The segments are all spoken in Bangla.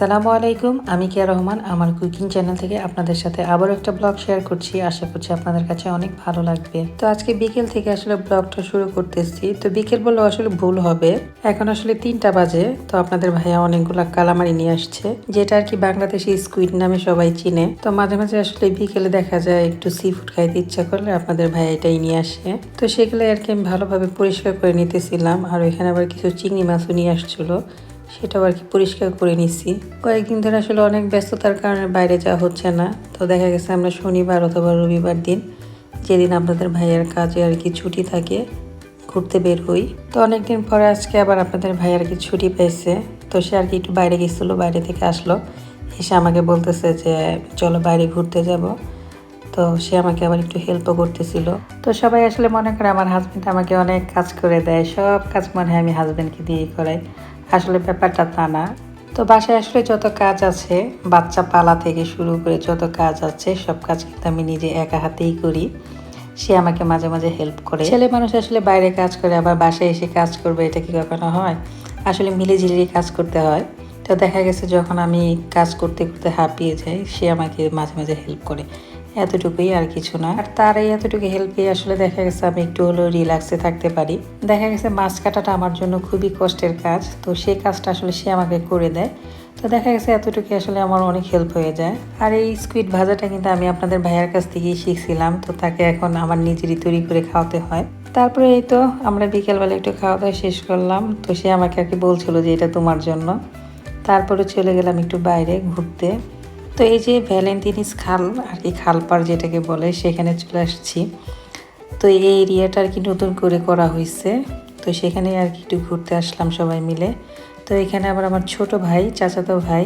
আসসালামু আলাইকুম, আমি কিয়া রহমান, আমার কুকিং চ্যানেল থেকে আপনাদের সাথে আবার একটা ব্লগ শেয়ার করছি। আশা করছি আপনাদের কাছে অনেক ভালো লাগবে। তো আজকে বিকেল থেকে আসলে ব্লগটা শুরু করতেছি। তো বিকেল বললেও আসলে ভুল হবে। এখন আসলে তিনটা বাজে, তো আপনাদের ভাইয়া অনেকগুলা কালামারি নিয়ে আসছে, যেটা আর কি বাংলাদেশি স্কুইড নামে সবাই চিনে। তো মাঝে মাঝে আসলে বিকেলে দেখা যায় একটু সি ফুড খাইতে ইচ্ছা করলে আপনাদের ভাইয়া এটাই নিয়ে আসে। তো সেগুলো আর কি আমি ভালোভাবে পরিষ্কার করে নিতেছিলাম। আর এখানে আবার কিছু চিংড়ি মাছও নিয়ে আসছিল। সেটাও আর কি পরিষ্কার করে নিচ্ছি কয়েকদিন ধরে আসলে অনেক ব্যস্ততার কারণে বাইরে যাওয়া হচ্ছে না। তো দেখা গেছে আমরা শনিবার অথবা রবিবার দিন যেদিন আপনাদের ভাইয়ের কাজে আর কি ছুটি থাকে, ঘুরতে বের হই। তো অনেকদিন পরে আজকে আবার আপনাদের ভাই আর কি ছুটি পেয়েছে। তো সে আর কি একটু বাইরে গেছিল, বাইরে থেকে আসলো। এসে আমাকে বলতেছে যে, চলো বাইরে ঘুরতে যাব। তো সে আমাকে আবার একটু হেল্পও করতেছিল। তো সবাই আসলে মনে করে আমার হাজবেন্ড আমাকে অনেক কাজ করে দেয়। সব কাজ মনে হয় আমি হাজবেন্ডকে দিয়েই করাই। আসলে ব্যাপারটা তা না। তো বাসায় আসলে যত কাজ আছে, বাচ্চা পালা থেকে শুরু করে যত কাজ আছে, সব কাজ কিন্তু আমি নিজে একা হাতেই করি। সে আমাকে মাঝে মাঝে হেল্প করে। ছেলে মানুষ আসলে বাইরে কাজ করে, আবার বাসায় এসে কাজ করবে, এটা কি কখনো হয়? আসলে মিলে ঝিলিয়ে কাজ করতে হয়। তো দেখা গেছে যখন আমি কাজ করতে করতে হাঁপিয়ে যাই, সে আমাকে মাঝে মাঝে হেল্প করে। এতটুকুই আর কিছু না। আর তার এই এতটুকু হেল্পে আসলে দেখা গেছে আমি একটু হলেও রিল্যাক্সে থাকতে পারি। দেখা গেছে মাছ কাটাটা আমার জন্য খুবই কষ্টের কাজ, তো সেই কাজটা আসলে সে আমাকে করে দেয়। তো দেখা গেছে এতটুকু আসলে আমার অনেক হেল্প হয়ে যায়। আর এই স্কুইড ভাজাটা কিন্তু আমি আপনাদের ভাইয়ার কাছ থেকেই শিখছিলাম, তো তাকে এখন আমার নিজেরই তৈরি করে খাওয়াতে হয়। তারপরে এই তো আমরা বিকেলবেলা একটু খাওয়া দাওয়া শেষ করলাম, তো সে আমাকে আর কি বলছিল যে এটা তোমার জন্য। তারপরে চলে গেলাম একটু বাইরে ঘুরতে। তো এই যে ভ্যালেন্টিনিস খাল আর কি খালপাড় যেটাকে বলে, সেখানে চলে আসছি। তো এই এরিয়াটা আর কি নতুন করে করা হয়েছে তো সেখানে আর কি একটু ঘুরতে আসলাম সবাই মিলে। তো এখানে আবার আমার ছোট ভাই, চাচাতো ভাই,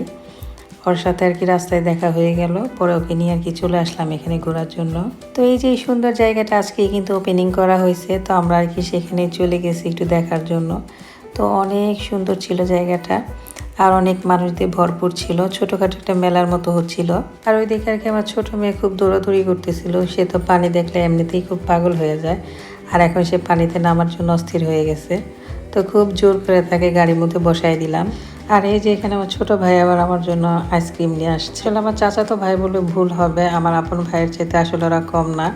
ওর সাথে আর কি রাস্তায় দেখা হয়ে গেল। পরে ওকে নিয়ে আর কি চলে আসলাম এখানে ঘোরার জন্য। তো এই যে সুন্দর জায়গাটা আজকে কিন্তু ওপেনিং করা হয়েছে তো আমরা আর কি সেখানে চলে গেছি একটু দেখার জন্য। তো অনেক সুন্দর ছিল জায়গাটা। আর অনেক মানুষ দিয়ে ভরপুর ছিল। ছোটোখাটো একটা মেলার মতো হচ্ছিল। আর ওই দিকে আর কি আমার ছোটো মেয়ে খুব দৌড়াদৌড়ি করতেছিল। সে তো পানি দেখলে এমনিতেই খুব পাগল হয়ে যায়। আর এখন সে পানিতে নামার জন্য অস্থির হয়ে গেছে। তো খুব জোর করে তাকে গাড়ির মধ্যে বসাই দিলাম। আর এই যে এখানে আমার ছোট ভাই আবার আমার জন্য আইসক্রিম নিয়ে আসছে। আসলে আমার চাচাতো ভাই বলে ভুল হবে। আমার আপন ভাইয়ের চাইতে আসলে ওরা কম না।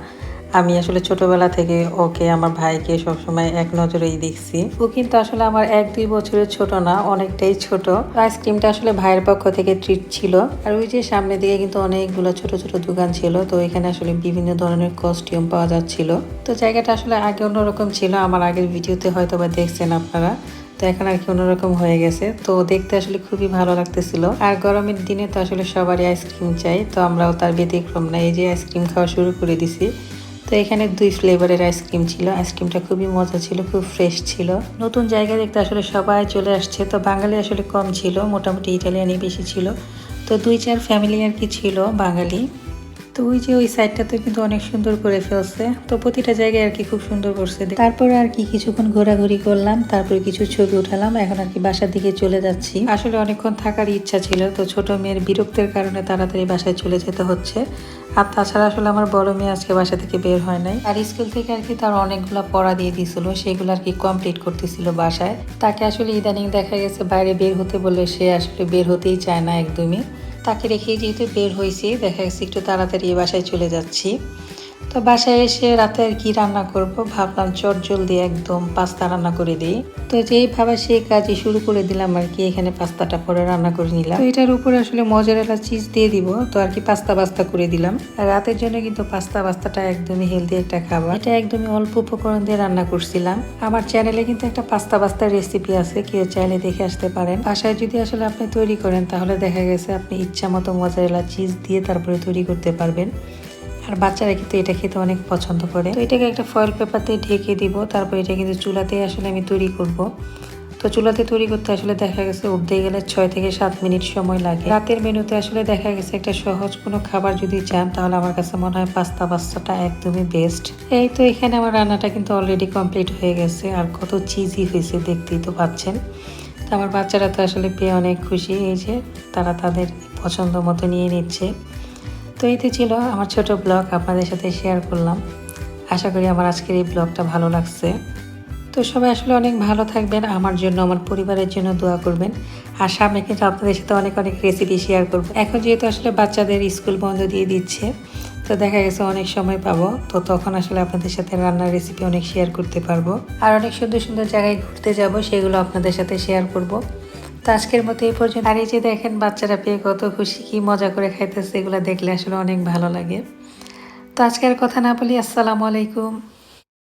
আমি আসলে ছোটবেলা থেকে ওকে, আমার ভাইকে সবসময় এক নজরেই দেখছি। ও কিন্তু আসলে আমার এক দুই বছরের ছোট না, অনেকটাই ছোট। আইসক্রিমটা আসলে ভাইয়ের পক্ষ থেকে ট্রিট ছিল। আর ওই যে সামনের দিকে কিন্তু অনেকগুলো ছোট ছোট দোকান ছিল, তো এখানে আসলে বিভিন্ন ধরনের কস্টিউম পাওয়া যাচ্ছিল। তো জায়গাটা আসলে আগে অন্যরকম ছিল, আমার আগের ভিডিওতে হয়তো বা দেখছেন আপনারা। তো এখন আর কি অন্যরকম হয়ে গেছে। তো দেখতে আসলে খুবই ভালো লাগতেছিল। আর গরমের দিনে তো আসলে সবারই আইসক্রিম চাই, তো আমরাও তার ব্যতিক্রম না, এই যে আইসক্রিম খাওয়া শুরু করে দিছি। তো এখানে দুই ফ্লেভারের আইসক্রিম ছিল। আইসক্রিমটা খুবই মজা ছিল, খুব ফ্রেশ ছিল। নতুন জায়গা দেখতে আসলে সবাই চলে আসছে। তো বাঙালি আসলে কম ছিল, মোটামুটি ইটালিয়ানই বেশি ছিল। তো দুই চার ফ্যামিলি আর কি ছিল বাঙালি। তো ওই যে ওই সাইডটাতে কিন্তু অনেক সুন্দর করে ফেলছে। তো প্রতিটা জায়গায় আর কি খুব সুন্দর করছে তারপরে আর কি কিছুক্ষণ ঘোরাঘুরি করলাম তারপরে কিছু ছবি উঠালাম এখন আর কি বাসার দিকে চলে যাচ্ছি। আসলে অনেকক্ষণ থাকার ইচ্ছা ছিল তো ছোট মেয়ের বিরক্তের কারণে তাড়াতাড়ি বাসায় চলে যেতে হচ্ছে। আর তাছাড়া আসলে আমার বড় মেয়ে আজকে বাসা থেকে বের হয় নাই। আর স্কুল থেকে আর কি তার অনেকগুলো পড়া দিয়ে দিছিল সেগুলো আর কি কমপ্লিট করতেছিল বাসায়। তাকে আসলে ইদানিং দেখা গেছে বাইরে বের হতে বলে সে আসলে বের হতেই চায় না একদমই। তাকে রেখে যেহেতু বের হয়েছি দেখা গেছে একটু তাড়াতাড়ি বাসায় চলে যাচ্ছি। তো বাসায় এসে রাতে আর কি রান্না করব? ভাবলাম চট জলদি একদম পাস্তা রান্না করে দিই। তো যেই ভাবা সেই কাজই শুরু করে দিলাম আর কি, এখানে পাস্তাটা পরে রান্না করে নিলাম। তো এটার উপরে আসলে মজারেলা চিজ দিয়ে দিব, তো আর কি পাস্তা পাস্তা করে দিলাম। রাতের জন্য কিন্তু পাস্তা পাস্তাটা একদমই হেলদি একটা খাবার। এটা একদমই অল্প উপকরণ দিয়ে রান্না করছিলাম। আমার চ্যানেলে কিন্তু একটা পাস্তা পাস্তার রেসিপি আছে, কেউ চাইলে দেখে আসতে পারেন। বাসায় যদি আসলে আপনি তৈরি করেন, তাহলে দেখা গেছে আপনি ইচ্ছা মতো মজারেলা চিজ দিয়ে তারপরে তৈরি করতে পারবেন। আর বাচ্চারা কিন্তু এটা খেতে অনেক পছন্দ করে। তো এটাকে একটা ফয়েল পেপারতে ঢেকে দিব, তারপর এটা কিন্তু চুলাতে আসলে আমি তৈরি করব। তো চুলাতে তৈরি করতে আসলে দেখা গেছে উঠতে গেলে ছয় থেকে সাত মিনিট সময় লাগে। রাতের মেনুতে আসলে দেখা গেছে একটা সহজ কোনো খাবার যদি চান, তাহলে আমার কাছে মনে হয় পাস্তা পাস্তাটা একদমই বেস্ট এই তো এখানে আমার রান্নাটা কিন্তু অলরেডি কমপ্লিট হয়ে গেছে, আর কত চিজি হয়েছে দেখতেই তো পাচ্ছেন। তো আমার বাচ্চারা তো আসলে পেয়ে অনেক খুশি, এই যে তারা তাদের পছন্দ মতো নিয়ে নিচ্ছে। তো এতে ছিল আমার ছোট ব্লগ আপনাদের সাথে শেয়ার করলাম। আশা করি আমার আজকের এই ব্লগটা ভালো লাগছে। তো সবাই আসলে অনেক ভালো থাকবেন, আমার জন্য, আমার পরিবারের জন্য দোয়া করবেন। আর সামনে কিন্তু আপনাদের সাথে অনেক অনেক রেসিপি শেয়ার করব। এখন যেহেতু আসলে বাচ্চাদের স্কুল বন্ধ দিয়ে দিচ্ছে, তো দেখা গেছে অনেক সময় পাবো। তো তখন আসলে আপনাদের সাথে রান্নার রেসিপি অনেক শেয়ার করতে পারব। আর অনেক সুন্দর সুন্দর জায়গায় ঘুরতে যাব, সেগুলো আপনাদের সাথে শেয়ার করব। তো আজকের মতো এই পর্যন্ত। আর এই যে দেখেন বাচ্চারা পেয়ে কত খুশি, কি মজা করে খাইতেছে, এগুলো দেখলে আসলে অনেক ভালো লাগে। তো আজকের কথা না বলি, আসসালামু আলাইকুম।